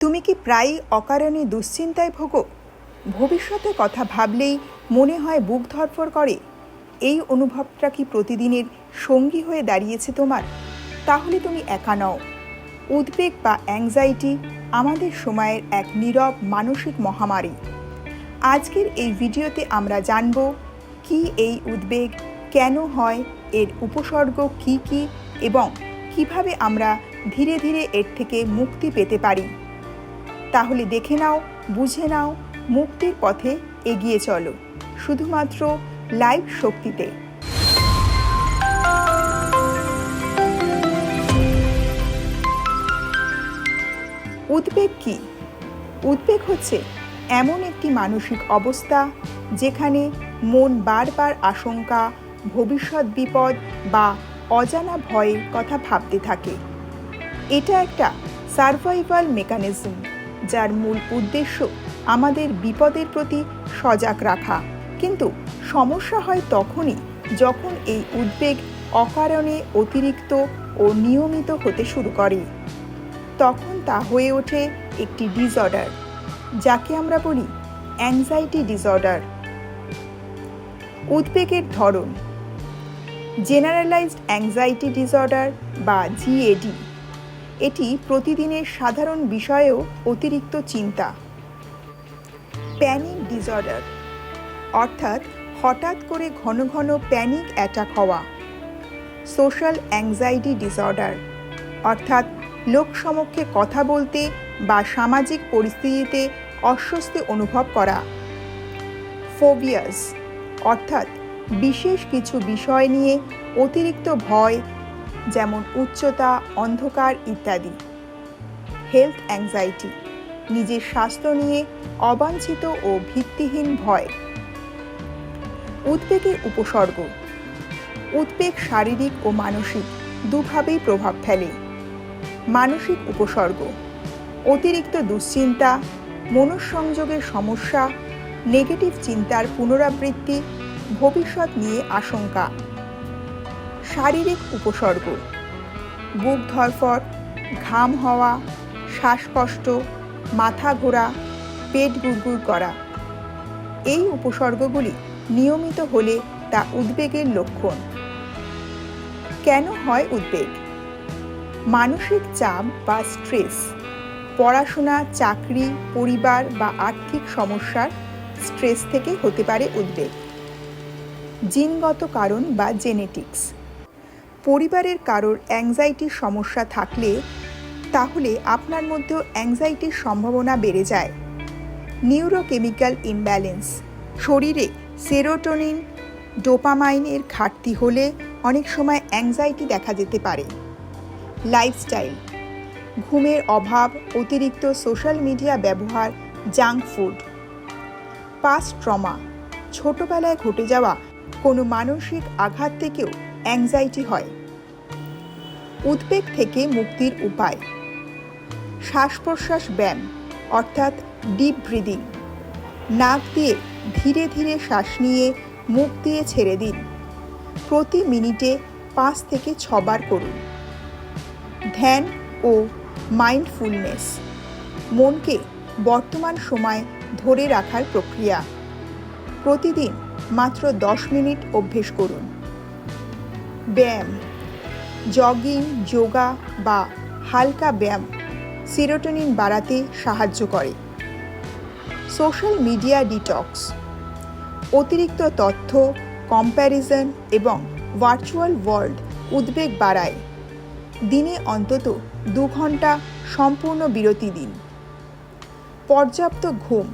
তুমি কি প্রায়ই অকারণে দুশ্চিন্তায় ভোগো? ভবিষ্যতের কথা ভাবলেই মনে হয় বুক ধরফর করে। এই অনুভবটা কি প্রতিদিনের সঙ্গী হয়ে দাঁড়িয়েছে তোমার? তাহলে তুমি একা নও। উদ্বেগ বা অ্যাংজাইটি আমাদের সময়ের এক নীরব মানসিক মহামারী। আজকের এই ভিডিওতে আমরা জানব, কি এই উদ্বেগ কেন হয়, এর উপসর্গ কি কি, এবং কীভাবে আমরা ধীরে ধীরে এর থেকে মুক্তি পেতে পারি। তাহলে দেখে নাও, বুঝে নাও, মুক্তির পথে এগিয়ে চলো। শুধুমাত্র লাইভ শক্তিতে। উদ্বেগ কি? উদ্বেগ হচ্ছে এমন একটি মানসিক অবস্থা যেখানে মন বারবার আশঙ্কা, ভবিষ্যৎ বিপদ বা অজানা ভয়ের কথা ভাবতে থাকে। এটা একটা সার্ভাইভাল মেকানিজম যার মূল উদ্দেশ্য আমাদের বিপদের প্রতি সজাগ রাখা। কিন্তু সমস্যা হয় তখনই যখন এই উদ্বেগ অকারণে অতিরিক্ত ও নিয়মিত হতে শুরু করে। তখন তা হয়ে ওঠে একটি ডিসঅর্ডার যাকে আমরা বলি অ্যাংজাইটি ডিসঅর্ডার উদ্বেগের ধরন জেনারেলাইজড অ্যাংজাইটি ডিসঅর্ডার বা জিএডি এটি প্রতিদিনের সাধারণ বিষয়েও অতিরিক্ত চিন্তা। প্যানিক ডিসঅর্ডার, অর্থাৎ হঠাৎ করে ঘন ঘন প্যানিক অ্যাটাক হওয়া। সোশ্যাল অ্যাংজাইটি ডিসঅর্ডার, অর্থাৎ লোকসমক্ষে কথা বলতে বা সামাজিক পরিস্থিতিতে অস্বস্তি অনুভব করা। ফোবিয়াস, অর্থাৎ বিশেষ কিছু বিষয় নিয়ে অতিরিক্ত ভয় যেমন উচ্চতা, অন্ধকার ইত্যাদি। হেলথ অ্যাংজাইটি নিজের স্বাস্থ্য নিয়ে অবাঞ্ছিত ও ভিত্তিহীন ভয়। উদ্বেগের উপসর্গ, উদ্বেগ শারীরিক ও মানসিক দুভাবেই প্রভাব ফেলে। মানসিক উপসর্গ, অতিরিক্ত দুশ্চিন্তা, মনঃসংযোগের সমস্যা নেগেটিভ চিন্তার পুনরাবৃত্তি, ভবিষ্যৎ নিয়ে আশঙ্কা। শারীরিক উপসর্গ। বুক ধরফর ঘাম হওয়া, শ্বাসকষ্ট, মাথা ঘোরা, পেট গুড়গুড় করা। এই উপসর্গগুলি নিয়মিত হলে তা উদ্বেগের লক্ষণ। কেন হয় উদ্বেগ? মানসিক চাপ বা স্ট্রেস, পড়াশোনা, চাকরি, পরিবার বা আর্থিক সমস্যার স্ট্রেস থেকে হতে পারে উদ্বেগ। জিনগত কারণ বা জেনেটিক্স। পরিবারের কারোর অ্যাংজাইটির সমস্যা থাকলে তাহলে আপনার মধ্যেও অ্যাংজাইটির সম্ভাবনা বেড়ে যায়। নিউরোকেমিক্যাল ইমব্যালেন্স শরীরে সেরোটোনিন ডোপামাইনের ঘাটতি হলে অনেক সময় অ্যাংজাইটি দেখা যেতে পারে। লাইফস্টাইল ঘুমের অভাব, অতিরিক্ত সোশ্যাল মিডিয়া ব্যবহার জাঙ্ক ফুড পাস্ট ট্রমা ছোটবেলায় ঘটে যাওয়া কোনো মানসিক আঘাত থেকেও অ্যাংজাইটি হয়। উদ্বেগ থেকে মুক্তির উপায়। শ্বাস প্রশ্বাস ব্যায়াম, অর্থাৎ ডিপ ব্রিদিং নাক দিয়ে ধীরে ধীরে শ্বাস নিয়ে মুখ দিয়ে ছেড়ে দিন। প্রতি মিনিটে পাঁচ থেকে ছবার করুন। ধ্যান ও মাইন্ডফুলনেস মনকে বর্তমান সময় ধরে রাখার প্রক্রিয়া। প্রতিদিন মাত্র দশ মিনিট অভ্যেস করুন। ব্যায়াম, জগিং, যোগা বা হালকা ব্যায়াম সিরোটোনিন বাড়াতে সাহায্য করে। সোশ্যাল মিডিয়া ডিটক্স, অতিরিক্ত তথ্য, কম্প্যারিজন এবং ভার্চুয়াল ওয়ার্ল্ড উদ্বেগ বাড়ায়। দিনে অন্তত দু ঘণ্টা সম্পূর্ণ বিরতি দিন। পর্যাপ্ত ঘুম,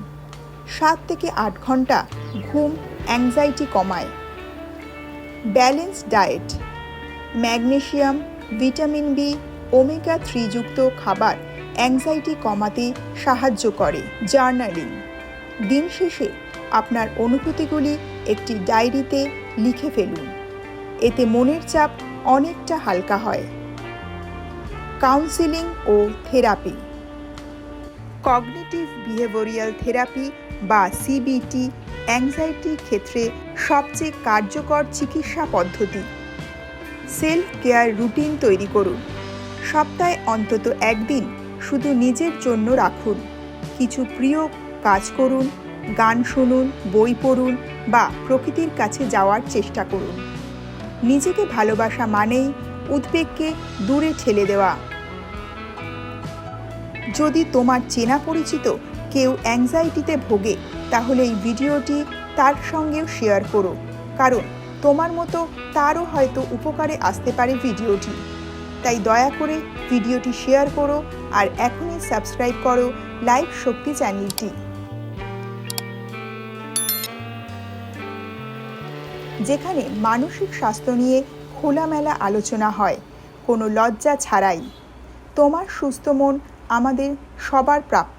সাত থেকে আট ঘণ্টা ঘুম অ্যাংজাইটি কমায়। Balance diet magnesium, vitamin B, omega থ্রিযুক্ত খাবার অ্যাংজাইটি কমাতে সাহায্য করে। জার্নালিং। দিন শেষে আপনার অনুভূতিগুলি একটি ডায়েরিতে লিখে ফেলুন। এতে মনের চাপ অনেকটা হালকা হয়। কাউন্সিলিং ও থেরাপি। কগনিটিভ বিহেভিয়ারিয়াল থেরাপি বা সিবিটি অ্যাংজাইটির ক্ষেত্রে সবচেয়ে কার্যকর চিকিৎসা পদ্ধতি সেলফ কেয়ার রুটিন তৈরি করুন। সপ্তাহে অন্তত একদিন শুধু নিজের জন্য রাখুন। কিছু প্রিয় কাজ করুন, গান শুনুন, বই পড়ুন বা প্রকৃতির কাছে যাওয়ার চেষ্টা করুন। নিজেকে ভালোবাসা মানেই উদ্বেগকে দূরে ঠেলে দেওয়া। যদি তোমার চেনা পরিচিত কেউ অ্যাংজাইটিতে ভোগে, তাহলে এই ভিডিওটি তার সঙ্গেও শেয়ার করো। কারণ তোমার মতো তারও হয়তো উপকারে আসতে পারে ভিডিওটি। তাই দয়া করে ভিডিওটি শেয়ার করো আর এখনই সাবস্ক্রাইব করো লাইভ শক্তি চ্যানেলটি। যেখানে মানসিক স্বাস্থ্য নিয়ে খোলামেলা আলোচনা হয়, কোনো লজ্জা ছাড়াই। তোমার সুস্থ মন আমাদের সবার প্রাপ্য।